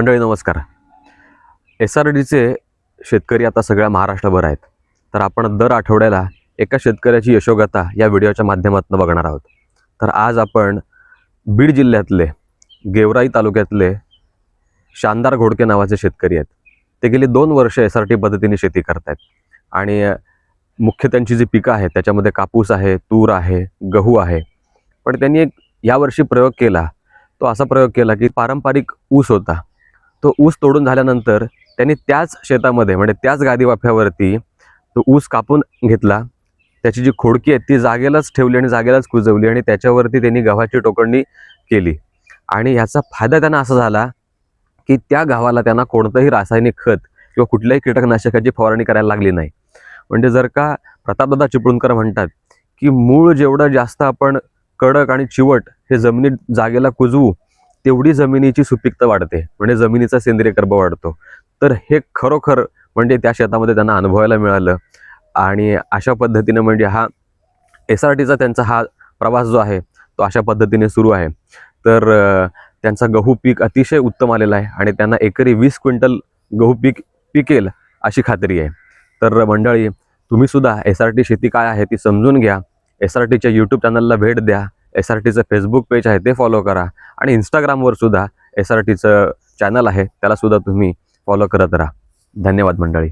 मंडळी नमस्कार. S R डीचे शेतकरी आता सगळ्या महाराष्ट्रभर आहेत. तर आपण दर आठवड्याला एका शेतकऱ्याची यशोगाथा या व्हिडिओच्या माध्यमातून बघणार आहोत. तर आज आपण बीड जिल्ह्यातले गेवराई तालुक्यातले शानदार घोडके नावाचे शेतकरी आहेत. ते गेली दोन वर्ष एस आर टी पद्धतीने शेती करतायत. आणि मुख्य त्यांची जी पिकं आहेत त्याच्यामध्ये कापूस आहे तूर आहे गहू आहे. पण त्यांनी एक यावर्षी प्रयोग केला. तो असा प्रयोग केला की पारंपरिक ऊस होता. तो ऊस तोडून झाल्यानंतर त्यांनी त्याच शेतामध्ये म्हणजे त्याच गादी वाफ्यावरती तो ऊस कापून घेतला. त्याची जी खोडकी आहे ती जागेलाच ठेवली आणि जागेलाच कुजवली आणि त्याच्यावरती त्यांनी गव्हाची टोकणणी केली. आणि ह्याचा फायदा त्यांना असा झाला की त्या गव्हाला त्यांना कोणतंही रासायनिक खत किंवा कुठल्याही कीटकनाशकाची फवारणी करायला लागली नाही. म्हणजे जर का प्रतापदादा चिपळूणकर म्हणतात की मूळ जेवढं जास्त आपण कडक आणि चिवट हे जमिनीत जागेला कुजवू तेवढी जमिनीची सुपीकता वाढते म्हणजे जमिनीचा सेंद्रिय कर्ब वाढतो. तर हे खरोखर म्हणजे त्या शेतामध्ये त्यांना अनुभवायला मिळालं. आणि अशा पद्धतीनं म्हणजे हा एस आर टीचा त्यांचा हा प्रवास जो आहे तो अशा पद्धतीने सुरू आहे. तर त्यांचा गहू पीक अतिशय उत्तम आलेला आहे आणि त्यांना एकरी वीस क्विंटल गहू पीक पिकेल अशी खात्री आहे. तर मंडळी तुम्ही सुद्धा एस आर टी शेती काय आहे ती समजून घ्या. एस आर टीच्या यूट्यूब चॅनलला भेट द्या. एस आर टीचं फेसबुक पेज आहे ते फॉलो करा. आणि इंस्टाग्रामवर सुद्धा एस आर टीचं चॅनल आहे त्याला सुद्धा तुम्ही फॉलो करत राहा. धन्यवाद मंडळी.